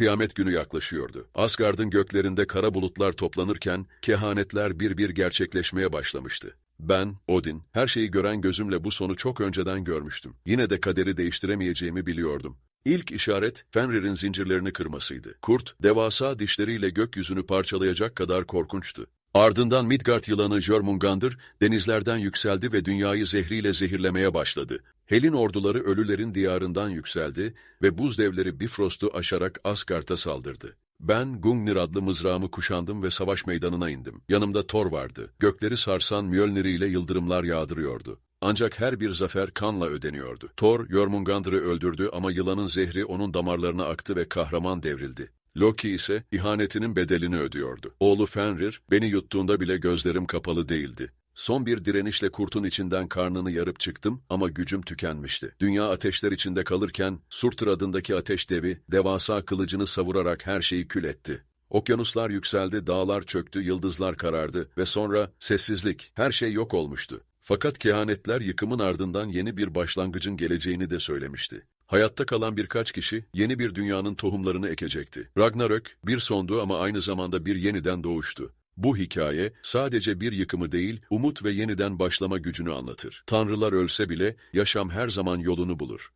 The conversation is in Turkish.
Kıyamet günü yaklaşıyordu. Asgard'ın göklerinde kara bulutlar toplanırken kehanetler bir bir gerçekleşmeye başlamıştı. Ben, Odin, her şeyi gören gözümle bu sonu çok önceden görmüştüm. Yine de kaderi değiştiremeyeceğimi biliyordum. İlk işaret Fenrir'in zincirlerini kırmasıydı. Kurt, devasa dişleriyle gökyüzünü parçalayacak kadar korkunçtu. Ardından Midgard yılanı Jörmungandr denizlerden yükseldi ve dünyayı zehriyle zehirlemeye başladı. Helin orduları ölülerin diyarından yükseldi ve buz devleri Bifrost'u aşarak Asgard'a saldırdı. Ben Gungnir adlı mızrağımı kuşandım ve savaş meydanına indim. Yanımda Thor vardı. Gökleri sarsan Mjölnir ile yıldırımlar yağdırıyordu. Ancak her bir zafer kanla ödeniyordu. Thor, Jörmungandr'ı öldürdü ama yılanın zehri onun damarlarına aktı ve kahraman devrildi. Loki ise ihanetinin bedelini ödüyordu. Oğlu Fenrir, beni yuttuğunda bile gözlerim kapalı değildi. Son bir direnişle kurtun içinden karnını yarıp çıktım ama gücüm tükenmişti. Dünya ateşler içinde kalırken Surtur adındaki ateş devi devasa kılıcını savurarak her şeyi kül etti. Okyanuslar yükseldi, dağlar çöktü, yıldızlar karardı ve sonra sessizlik, her şey yok olmuştu. Fakat kehanetler yıkımın ardından yeni bir başlangıcın geleceğini de söylemişti. Hayatta kalan birkaç kişi yeni bir dünyanın tohumlarını ekecekti. Ragnarök bir sondu ama aynı zamanda bir yeniden doğuştu. Bu hikaye sadece bir yıkımı değil, umut ve yeniden başlama gücünü anlatır. Tanrılar ölse bile yaşam her zaman yolunu bulur.